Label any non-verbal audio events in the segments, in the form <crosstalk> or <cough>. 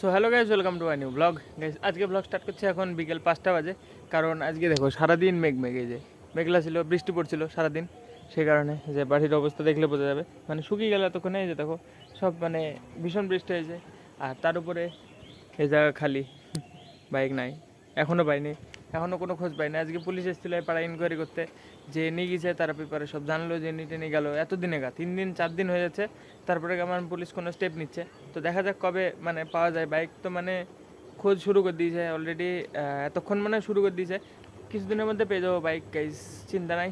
So hello guys welcome to my new blog guys আজকে blog start করছে এখন বিকেল পাঁচটা বাজে। কারণ আজকে দেখো, সারাদিন মেঘ মেঘে যে, মেঘলা ছিল, বৃষ্টি পড়ছিল সারাদিন। সেই কারণে যে, বাড়ির অবস্থা দেখলে বোঝা যাবে। মানে শুকিয়ে গেলে এতক্ষণে যে দেখো, সব মানে ভীষণ বৃষ্টি হয়েছে। আর তার উপরে এই জায়গা খালি, বাইক নাই। এখনও পাইনি। এখনও কোনো খোঁজ পাইনি। আজকে পুলিশ এসেছিল পাড়া ইনকোয়ারি করতে। যে নিয়ে গেছে, তারা পেপারে সব জানলো যে নিটে নিয়ে গেলো। এত দিনে গা, তিন দিন, চার দিন হয়ে যাচ্ছে। তারপরে আমার পুলিশ কোনো স্টেপ নিচ্ছে। তো দেখা যাক কবে মানে পাওয়া যায়। বাইক তো মানে খোঁজ শুরু করে দিয়েছে অলরেডি এতক্ষণ মানে শুরু করে দিয়েছে। কিছুদিনের মধ্যে পেয়ে যাব বাইক গাইজ চিন্তা নাই।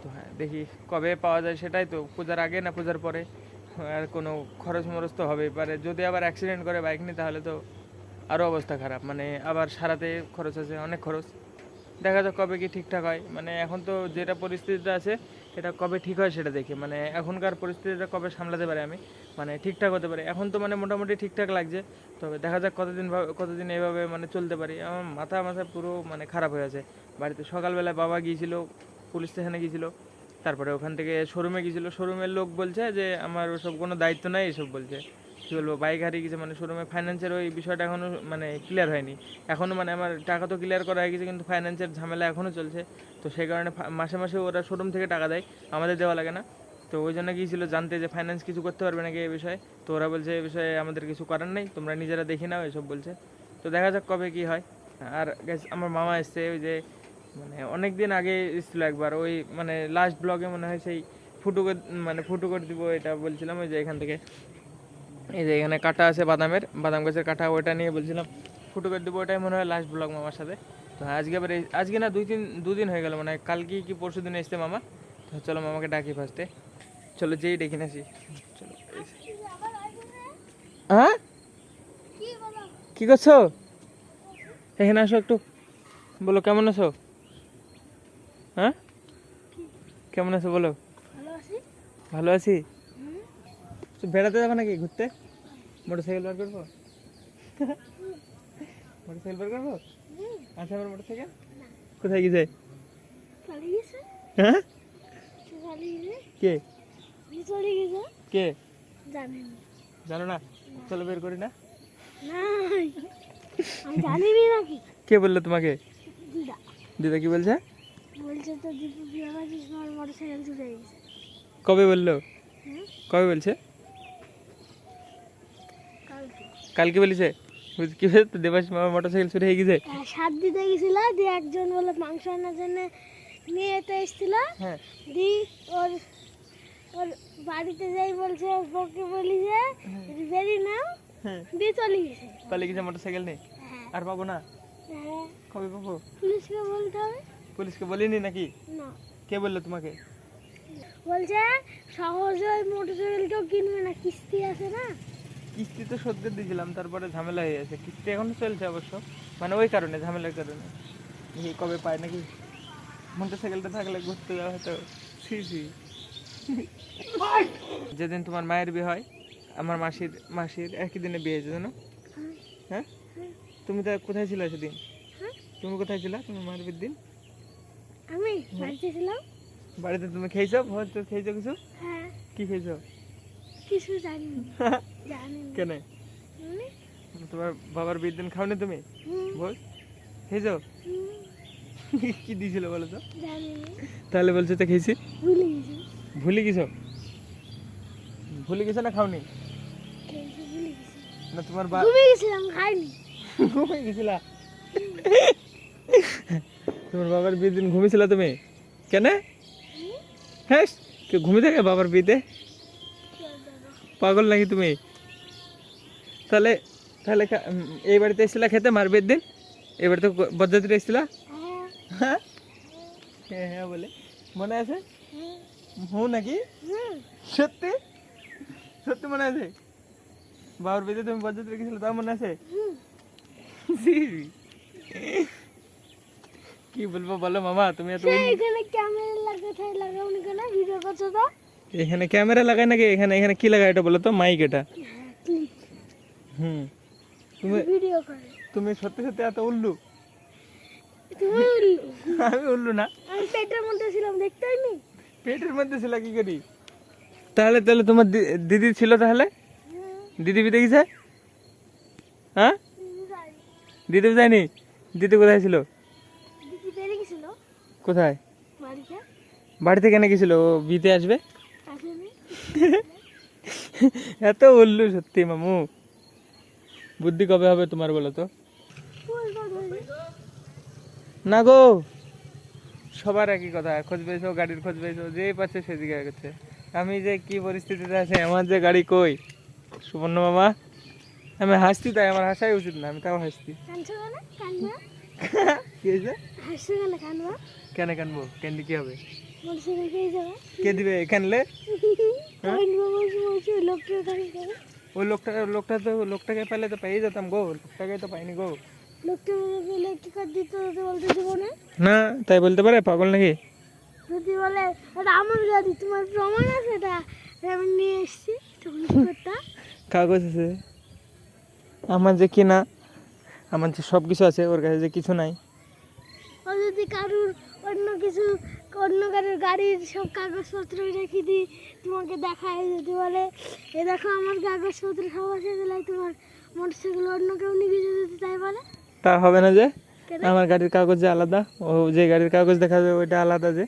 তো হ্যাঁ দেখি কবে পাওয়া যায় সেটাই তো পূজার আগে না পূজার পরে। আর কোনো খরচ মরচ তো হবেই পারে। যদি আবার অ্যাক্সিডেন্ট করে বাইক নিয়ে, তাহলে তো আরও অবস্থা খারাপ। মানে আবার সারাতে খরচ আছে, অনেক খরচ। দেখা যাক কবে কি ঠিকঠাক হয়। মানে এখন তো যেটা পরিস্থিতিটা আছে, এটা কবে ঠিক হয় সেটা দেখি। মানে এখনকার পরিস্থিতিটা কবে সামলাতে পারে আমি? মানে ঠিকঠাক হতে পারে। এখন তো মানে মোটামুটি ঠিকঠাক লাগছে। তবে দেখা যাক কতদিন কতদিন এভাবে মানে চলতে পারি। আমার মাথা মাথা পুরো মানে খারাপ হয়ে আছে। বাড়িতে সকালবেলা বাবা গিয়েছিল, পুলিশ স্টেশনে গিয়েছিল, তারপরে ওখান থেকে শোরুমে গিয়েছিল। শোরুমের লোক বলছে যে, আমার ওসব কোনো দায়িত্ব নাই, এসব বলছে। কী বলব বাইক হারিয়ে গেছে মানে শোরুমে ফাইন্যান্সের ওই বিষয়টা এখনও মানে ক্লিয়ার হয়নি। এখনও মানে আমার টাকা তো ক্লিয়ার করা হয়ে গেছে কিন্তু ফাইন্যান্সের ঝামেলা এখনও চলছে। তো সেই কারণে মাসে মাসে ওরা শোরুম থেকে টাকা দেয় আমাদের দেওয়া লাগে না। তো ওই জন্য গিয়েছিল জানতে যে ফাইন্যান্স কিছু করতে পারবে নাকি এই বিষয়ে? তো ওরা বলছে এই বিষয়ে আমাদের কিছু করার নেই তোমরা নিজেরা দেখে নাও এসব বলছে। তো দেখা যাক কবে কি হয়। আর guys, আমার মামা এসছে ওই যে মানে অনেক দিন আগে এসেছিল একবার ওই মানে লাস্ট ব্লগে মনে হয় সেই ফুটো করে মানে ফুটো করে দিব এটা বলছিলাম ওই যে এখান থেকে। এই যে এখানে কাটা আছে বাদামের বাদাম গাছের কাটা ওইটা নিয়ে বলছিলাম ফুটো করে দেবো ওটাই মনে হয় লাস্ট ব্লগ মামার সাথে। তো আজকে আবার আজকে না দুই তিন দুদিন হয়ে গেল মানে কালকে কি পরশু দিন এসছে মামা? তো চলো মামাকে ডাকি ফার্স্টে চলো যেই ডেকে নাসি চলো হ্যাঁ? কি করছ? এখানে আসো একটু। বলো কেমন আছো? হ্যাঁ? কেমন আছো বলো? ভালো আছি? বেড়াতে যাব নাকি ঘুরতে? মোটর সাইকেল বার করব? মোটর সাইকেল বার করব? আছে আমার মোটর সাইকেল কোথায় গেছে হ্যাঁ? কে? কে? জানো না। চলো বের করি না? কে বলল তোমাকে? দিদা। কি বলছে? বলছে তো দীপু বিয়ে করছিস আমার মোটর সাইকেল ছুটে গেছে কবে বলল? কবে বলছে? কালকে বলেছে কি হয়েছে? তো দেবাস মামা মোটর সাইকেল ছুটে গেছে? হ্যাঁ, সাত দিতে গেছিল দিয়ে একজন বলে মাংস আনার জন্য নিয়ে যেতে এসেছিল। হ্যাঁ। দি ওর ওর বাড়িতে যাই বলছে ওকে বলি যে বেরিয়ে নাও হ্যাঁ। দিয়ে চলে গেছে। পালিয়ে গেছে মোটর সাইকেল নেই হ্যাঁ। আর পাবো না? হ্যাঁ। কবে পাবো? পুলিশকে বলতে হবে? পুলিশকে বলিনি নাকি? না। কে বলল তোমাকে? বলছে সহজে ওই মোটরসাইকেলটাও কিনবে না কিস্তি আছে না? কিস্তি তো করে দিয়েছিলাম তারপরে ঝামেলা হয়ে গেছে। কিস্তি এখনও চলছে অবশ্য। মানে ওই কারণে ঝামেলার কারণে। এই কবে পায় নাকি? মোটর সাইকেলটা থাকলে ঘুরতে যাওয়া হয়তো সি সি যেদিন তোমার মায়ের বিয়ে হয় আমার মাসির মাসির একই দিনে বিয়ে হয়েছে জানো? হ্যাঁ? তুমি তো কোথায় ছিলে সেদিন? হ্যাঁ? তুমি কোথায় ছিলা তোমার মায়ের বিয়ের দিন? আমি বাড়িতে ছিলাম। বাড়িতে তুমি খেয়েছো? ভোজ খেয়েছো কিছু? হ্যাঁ। কি খেয়েছো? কিছু জানি জানি কেন? মানে? তোমার বাবার বিয়ের দিন খাওনি তুমি? ভোজ খেয়েছো? <laughs> কি দিয়েছিল বলো তো? তাহলে বলছো তো খেয়েছি। ভুলে গেছি। ভুলে গেছো? না খাওনি? না তোমার বা ঘুমিয়ে গেছিলাম খাইনি। <laughs> ঘুমিয়ে গেছিলা? <laughs> তোমার বাবার বিয়ের দিন ঘুমিয়েছিল তুমি? কেন? হ্যাঁ ঘুমিয়ে থাকে বাবার বিয়েতে? পাগল নাকি তুমি? তাহলে তাহলে এই বাড়িতে এসেছিলা খেতে মার বিয়ের দিন? এই বাড়িতে বরযাত্রী এসেছিলা? হ্যাঁ? হ্যাঁ হ্যাঁ বলে। মনে আছে? হু নাকি? সত্যি? সত্যি মনে আছে? বাবার বিয়েতে তুমি বরযাত্রী গেছিলে তাও মনে আছে? কি বলব বলো মামা তুমি এত এখানে ক্যামেরা লাগাতে লাগাও না? ভিডিও করছ তো? এখানে ক্যামেরা লাগায় নাকি? এখানে এখানে কি লাগায় এটা বলো তো? মাইক এটা। হুম। তুমি তুমি সত্যি সত্যি এত উল্লু? <laughs> আমি উল্লু না। আমি পেটের মধ্যে ছিলাম দেখতে হয়নি? পেটের মধ্যে ছিল কি করি? তাহলে তাহলে তোমার দিদি ছিল তাহলে? দিদি বিদে গেছে? হ্যাঁ? দিদি যায়নি দিদি কোথায় ছিল? কোথায়? বাড়িতে। বাড়ি থেকে কেন গেছিল? ও বিতে আসবে? এত উল্লু সত্যি মামু। বুদ্ধি কবে হবে তোমার বলো তো? না গো। সবার একই কথা খোঁজ পেয়েছ গাড়ির খোঁজ পেয়েছ যে পাচ্ছে সেদিকে এগোচ্ছে। আমি যে কি পরিস্থিতিতে আছে আমার যে গাড়ি কই? সুবর্ণ মামা আমি হাসতি তাই আমার হাসাই উচিত না আমি তাও <laughs> হাসছো কেন কানবা? কেন কানবো? ক্যান্ডি কি হবে? কে দিবে? এখানলে কানবে ওই লোকটা লোকটা তো লোকটাকে পেলে তো পেয়ে যেতাম গো লোকটাকে তো পাইনি গো। কি না না তাই বলতে পারে? পাগল নাকি? যদি বলে এটা আমার গাড়ি তোমার প্রমাণ আছে এটা আমি নিয়ে এসেছি কাগজ আছে। আমার যে কিনা, আমার যে সব কিছু আছে, ওর কাছে যে কিছু নাই। ও যদি কারুর অন্য কিছু অন্য কারুর গাড়ির সব কাগজপত্র রেখে দিই তোমাকে দেখায় যদি বলে এ দেখো আমার কাগজপত্র সব আছে তাহলে তোমার মোটরসাইকেল অন্য কেউ নিয়ে যদি তাই বলে? তা হবে না যে আমার গাড়ির কাগজ যে আলাদা ও যে গাড়ির কাগজ দেখাবে ওইটা আলাদা যে।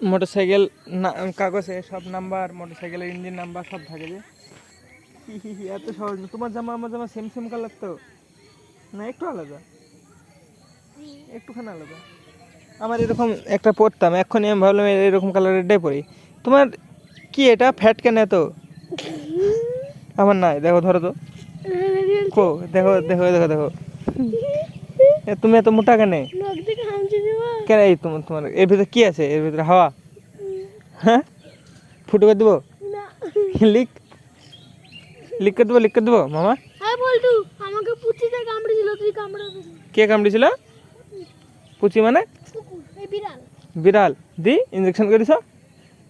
মোটরসাইকেল না কাগজে সব নাম্বার মোটরসাইকেলের ইঞ্জিন নাম্বার সব থাকে যে। <laughs> এত সহজ তোমার জামা আমার জামা সেম সেম কালার তো? না একটু আলাদা। একটুখানি আলাদা। আমার এরকম একটা পরতাম এক্ষুনি আমি ভাবলাম এরকম কালারেরটাই পরি। তোমার কি এটা? ফ্যাট কেন এত? আমার নাই দেখো ধরো তো। কো দেখো দেখো দেখো দেখো। এ, তুমি এত মোটা কেন? কেন এই তোমার তোমার এর ভিতরে কি আছে? এর ভিতরে হাওয়া? হ্যাঁ? ফুটো করে দেবো? লিক? লিক করে দেবো লিক করে দেবো মামা? হ্যাঁ আমাকে পুচিতে কামড়েছিল তুই কামড়াবি কে কামড়েছিল? পুচি মানে? বিড়াল। বিড়াল? দি ইঞ্জেকশন করেছ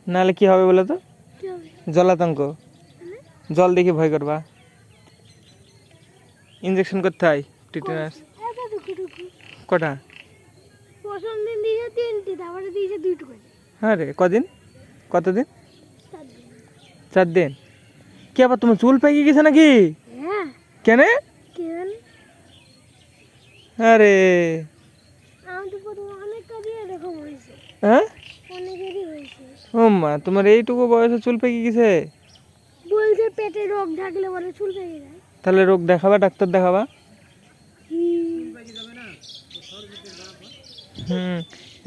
নাহলে কি হবে বলো তো জলাতঙ্ক। জল দেখে ভয় করবা। ইঞ্জেকশন করতে হয় টিটেনাস কটা? প্রথম দিন দিয়েছে তিনটি। তারপরে দিয়েছে দুটো হ্যাঁ রে কদিন? কতদিন? চার দিন। চার দিন। কি আবার তোমার চুল পেকে গেছে নাকি? হ্যাঁ। কেন? কেন? আরে আমার তো প্রথম অনেক কাজই এরকম হয়েছে হ্যাঁ? ও মা তোমার এইটুকু বয়সে চুল পেকে গেছে? বলছে পেটে রোগ থাকলে বলে চুল পেকে যায়। তাহলে রোগ দেখাবা ডাক্তার দেখাবা। হুম।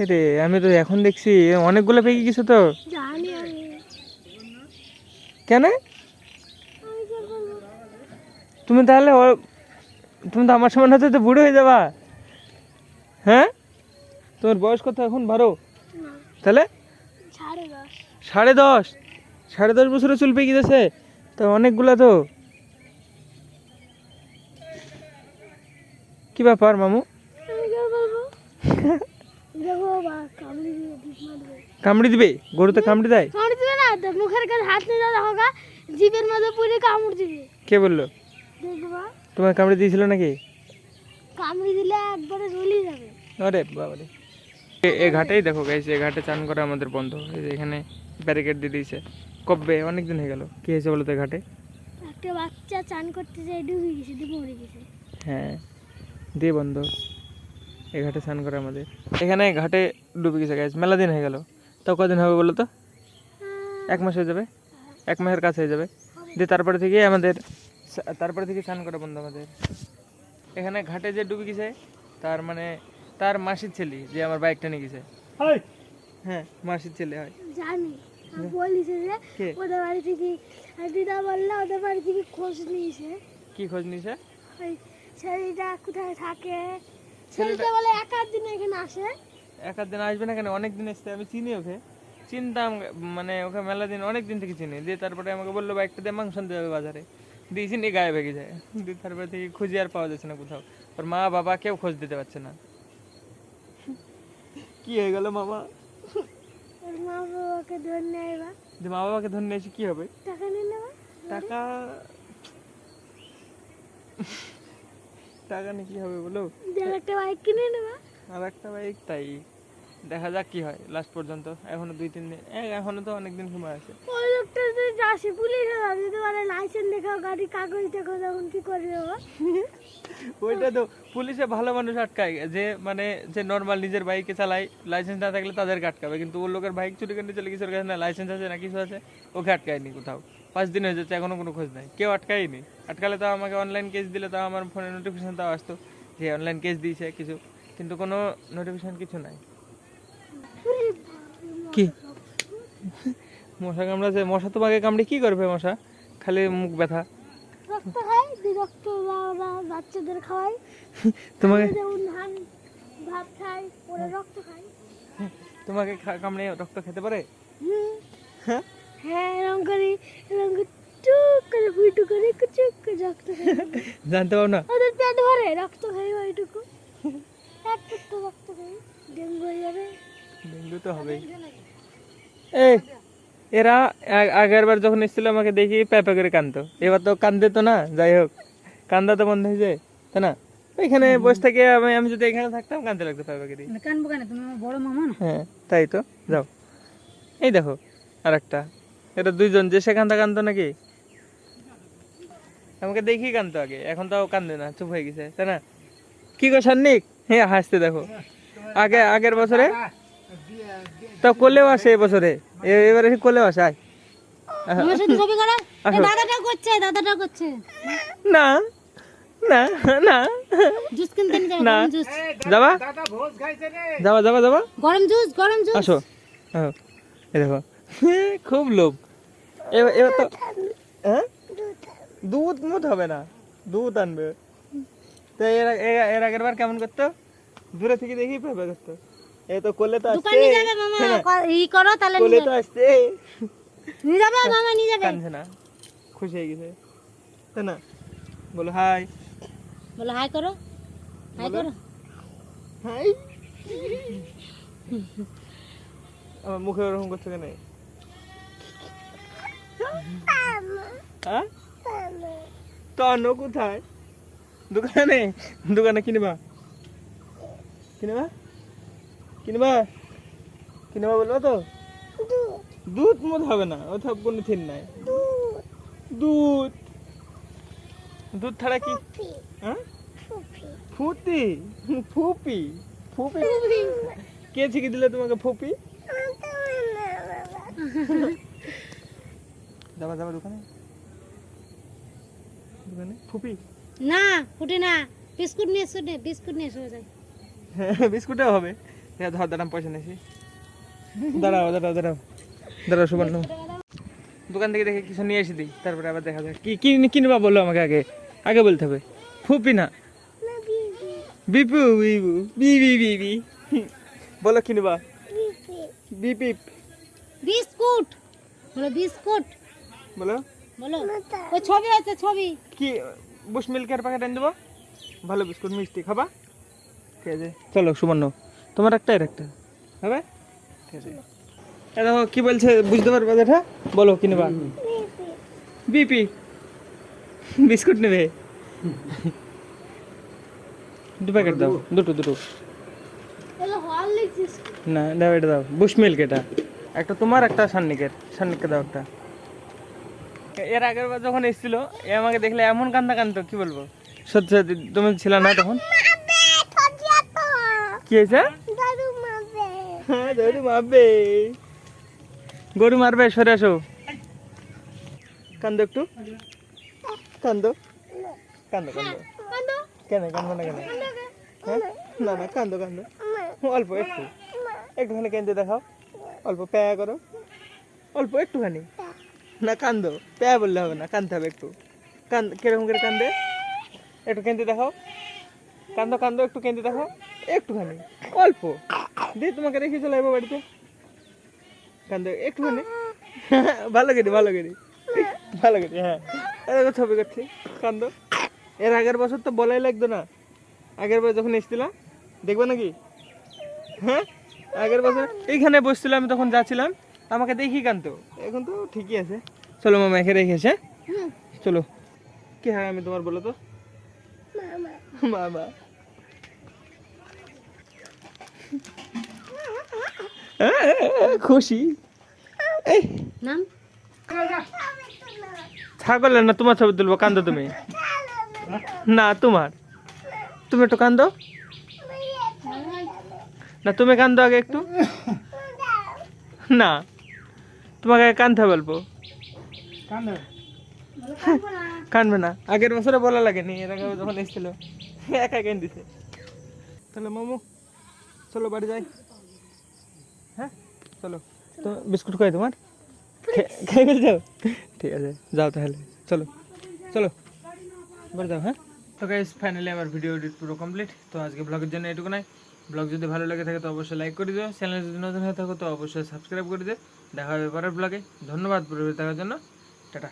রে আমি তো এখন দেখছি অনেকগুলো পেকে গেছে তো। জানি কেন? তুমি তাহলে তুমি তো আমার সমান হতে তো বুড়ো হয়ে যাবা। হ্যাঁ? তোমার বয়স কত এখন? বারো। তাহলে? সাড়ে দশ। সাড়ে দশ? বছরে চুল পেকে গেছে? তো অনেকগুলা তো। কি ব্যাপার মামু? কামড়ি দিয়ে ঢিপ মারবে। কামড়ি দিবে? দেয়? কামড়ি দিবে না তো মুখের কাছে হাত নিয়ে যাওয়া হোক জিভের মধ্যে পুরে কামড় দিবে। কে বলল? তোমার কামড়ি দিয়েছিল নাকি? কামড়ি দিলে একবারে জ্বলি যাবে। আরে বাবারে। এ- এ ঘাটেই দেখো গাইছে এ ঘাটে চান করা আমাদের বন্ধ। এই যে এখানে ব্যারিকেড দিয়ে দিয়েছে। কবে? অনেক দিন হয়ে গেল। কি হয়েছে বলো তো ঘাটে? একটা বাচ্চা চান করতে যায় ডুবে গেছে দিয়ে মরে গেছে। হ্যাঁ দিয়ে বন্ধ। এ ঘাটে স্নান করে আমাদের। এখানে ঘাটে ডুবে গেছে গাছ মেলা দিন হয়ে গেল। তাও কদিন হবে বলো তো? এক মাস হয়ে যাবে? এক মাসের কাছে হয়ে যাবে। দিয়ে তারপরে থেকে আমাদের তারপরে থেকে স্নান করা বন্ধ আমাদের। এখানে ঘাটে যে ডুবে গেছে তার মানে তার মাসির ছেলে যে আমার বাইকটা নিয়ে গেছে। হ্যাঁ মাসির ছেলে হয়। জানি। বলিছে যে ওদের বাড়ি থেকে দিদা বলল ওদের বাড়ি থেকে খোঁজ নিয়েছে। কি খোঁজ নিয়েছে? ওই ছেলেটা কোথায় থাকে? ছেলেটা বলে এক আধ দিন এখানে আসে। এক আধ দিন আসবে না কেন? অনেক দিন এসছে আমি চিনি ওকে। চিনতাম মানে ওকে মেলা দিন অনেক দিন থেকে চিনি। দিয়ে তারপরে আমাকে বলল বাইকটা দিয়ে মাংস আনতে যাবে বাজারে। দিয়েছি নিয়ে গায়ে ভেঙে যায়। দিয়ে তারপরে থেকে খুঁজে আর পাওয়া যাচ্ছে না কোথাও। ওর মা বাবা কেউ খোঁজ দিতে পারছে না। কি হয়ে গেল মামা? মা বাবাকে ধরে নেয় বা যে মা বাবাকে ধরে নিয়েছি কি হবে? টাকা নিয়ে নেবা টাকা? টাকা নিয়ে কি হবে বলো? একটা বাইক কিনে নেবা। আর একটা বাইক তাই। দেখা যাক কি হয় লাস্ট পর্যন্ত। এখনও দুই তিন দিন এখনও তো অনেক দিন সময় আছে। ওই লোকটা যদি আসে পুলিশ যদি বলে লাইসেন্স দেখাও গাড়ি কাগজ দেখো তখন কি করবে ও? <laughs> ওইটা তো পুলিশে ভালো মানুষ আটকায়। যে মানে যে নর্মাল নিজের বাইকে চালায় লাইসেন্স না থাকলে তাদেরকে আটকাবে? কিন্তু ওর লোকের বাইক চুরি করতে চলে কিছু কাছে না লাইসেন্স আছে না কিছু আছে ওকে আটকায়নি কোথাও। পাঁচ দিন হয়ে যাচ্ছে এখনও কোনো খোঁজ নাই। কেউ আটকায়নি। আটকালে তো আমাকে অনলাইন কেস দিলে তাও আমার ফোনে নোটিফিকেশন তাও আসতো যে অনলাইন কেস দিয়েছে কিছু। কিন্তু কোনো নোটিফিকেশন কিছু নাই। কি? মশা কামড়াছে মশা তোমাকে কামড়ে কি করবে মশা? খালি মুখ ব্যথা। রক্ত খাই দি রক্ত বাচ্চাদের খাওয়াই তোমাকে যেমন ধান ভাত খাই ওরা রক্ত খাই তোমাকে কামড়ে রক্ত খেতে পারে? হ্যাঁ? হ্যাঁ এরকম করে এরকম করে টুক করে ফুটু করে কুচুক করে রক্ত জানতে পারো না? ওদের পেট ভরে রক্ত খাই ওইটুকু। একটু একটু রক্ত খাই ডেঙ্গু হয়ে যাবে। ডেঙ্গু তো হবেই। এই এরা আগের বার যখন এসেছিল আমাকে দেখি প্যাপা করে কান্দতো এবার তো কান্দে তো না যাই হোক। কান্দা তো বন্ধ হয়ে যায় তাই না? এখানে বসে থেকে আমি আমি যদি এখানে থাকতাম কান্দতে লাগতো প্যাপা করে। কানবো কেন? তুমি আমার বড় মামা না? হ্যাঁ তাই তো যাও। এই দেখো আর একটা এটা দুইজন যে সে কান্দা কান্দতো নাকি? আমাকে দেখি কান্দতো আগে এখন তাও কান্দে না চুপ হয়ে গেছে তাই না? কি গো সান্নিক? হ্যাঁ হাসতে দেখো। আগে আগের বছরে? তা কোলেও আসে এবছরে এবারে সে কোলেও আসে আয়। না না না। না। যাবা? যাবা যাবা যাবা? গরম জুস গরম জুস। আসো। দেখো। খুব লোভ। এবার এবার তো হ্যাঁ? দুধ মুধ হবে না। দুধ আনবে। তো এর এর- এর আগের বার কেমন করতো? দূরে থেকে দেখি ভেবে করতো। এ তো কোলে তো আসছে। দোকানে যাবে মামা ই করো তাহলে কোলে তো আসছে। নিয়ে যাবে মামা নিয়ে যাবে। কানছে না। খুশি হয়ে গেছে। তাই না? বলো হাই। বলো হাই করো। হাই করো। হাই। আমার মুখে ওরকম করছে কেন? হ্যাঁ? তন্ন কোথায়? দোকানে? দোকানে কিনবা? কিনবা? কিনবা? কিনবা বলব তো? দুধ মুধ হবে না ওসব কোনো থিন নাই। দুধ। দুধ ছাড়া কি হ্যাঁ? ফুটি ফুপি। ফুপি? কে শিখে দিলে তোমাকে ফুপি? যাবা যাবা দোকানে। দোকানে? ফুপি? না ফুটে না। বিস্কুট নিয়ে এসো বিস্কুট নিয়ে এসো যাই। বিস্কুটও হবে। হ্যাঁ ধর দাঁড়াম পয়সা নিয়েছি। দাঁড়াও দাঁড়াও দাঁড়াও। দাঁড়াও সুবর্ণ। দোকান থেকে দেখে কিছু নিয়ে এসে দিই তারপরে আবার দেখা যাক। কি কি কিনবা বলল আমাকে আগে? আগে বলতে হবে। ফুপি না। বিপু বিপু বিবি বিবি বলো কিনবা। বিপি। বিস্কুট। বলো বিস্কুট। বলো। বলো। ওই ছবি আছে ছবি। কি বুশ মিল্কের প্যাকেট এনে দেবো? ভালো বিস্কুট মিষ্টি খাবা? ঠিক আছে। চলো সুবর্ণ। তোমার একটা এর একটা। হবে? ঠিক আছে দেখো কি বলছে বুঝতে পারবে যেটা বলো কিনবা বিপি। বিস্কুট নেবে? দু প্যাকেট দাও দুটো দুটো। না দাও এটা দাও। বুশ মিল্ক এটা। একটা তোমার একটা সান্নিকের। সান্নিককে দাও একটা। এর আগের বার যখন এসেছিল এ আমাকে দেখলে এমন কান্দা কান্দতো কি বলব? সত্যি সত্যি তুমি ছিল না তখন? কি হয়েছে? হ্যাঁ গরু মারবে। গরু মারবে সরে আসো। কান্দো একটু। কান্দো। কান্দো কান্দো। কেন কান্দো না কেন? হ্যাঁ? না না কান্দো কান্দো। অল্প একটু। একটুখানি কেন্দে দেখাও। অল্প প্যায়া করো। অল্প একটুখানি। না কান্দো। প্যায়া বললে হবে না কান্দতে হবে একটু। কান্দ কীরকম করে কান্দে? একটু কেন্দে দেখাও। কান্দো কান্দো একটু কেন্দে দেখাও। একটুখানি। অল্প। দিয়ে তোমাকে রেখে চলে যাব বাড়িতে। কান্দো একটুখানি। ভালো করি ভালো করি। ভালো করি হ্যাঁ। এরকম ছবি করছি। কান্দো। এর আগের বছর তো বলাই লাগতো না। আগের বার যখন এসেছিলাম দেখবে নাকি? হ্যাঁ? আগের বছর এইখানে বসছিলাম আমি তখন যাচ্ছিলাম। আমাকে দেখি কানতো। এখন তো ঠিকই আছে। চলো মামা এখানে রেখেছে চলো। কি হয় আমি তোমার বলো তো? মামা। মামা। খুশি। এই। নাম? ছাগলের না তোমার ছবি তুলবো কান্দো তুমি? না তোমার। তুমি একটু কান্দো। না তুমি কান্দো আগে একটু। না তোমাকে আগে কান্দতে বলব। কানবে না। আগের বছরে বলা লাগেনি এর আগে যখন এসেছিল একা কেন দিছে তাহলে মামু চলো বাড়ি যাই। চলো। তো বিস্কুট খাই তোমার? খেয়ে গেলে যাও ঠিক আছে, যাও তাহলে। চলো চলো। এবার যাও হ্যাঁ? তো গাইস ফাইনালি আমার ভিডিও এডিট পুরো কমপ্লিট তো আজকে ব্লগের জন্য এটুকু নাই ব্লগ যদি ভালো লাগে থাকে, তো অবশ্যই লাইক করে দিও। চ্যানেল যদি নতুন হয়ে থাকো, তো অবশ্যই সাবস্ক্রাইব করে দিও। দেখা হবে পরের ব্লগে ধন্যবাদ পুরো দেখার জন্য। টাটা।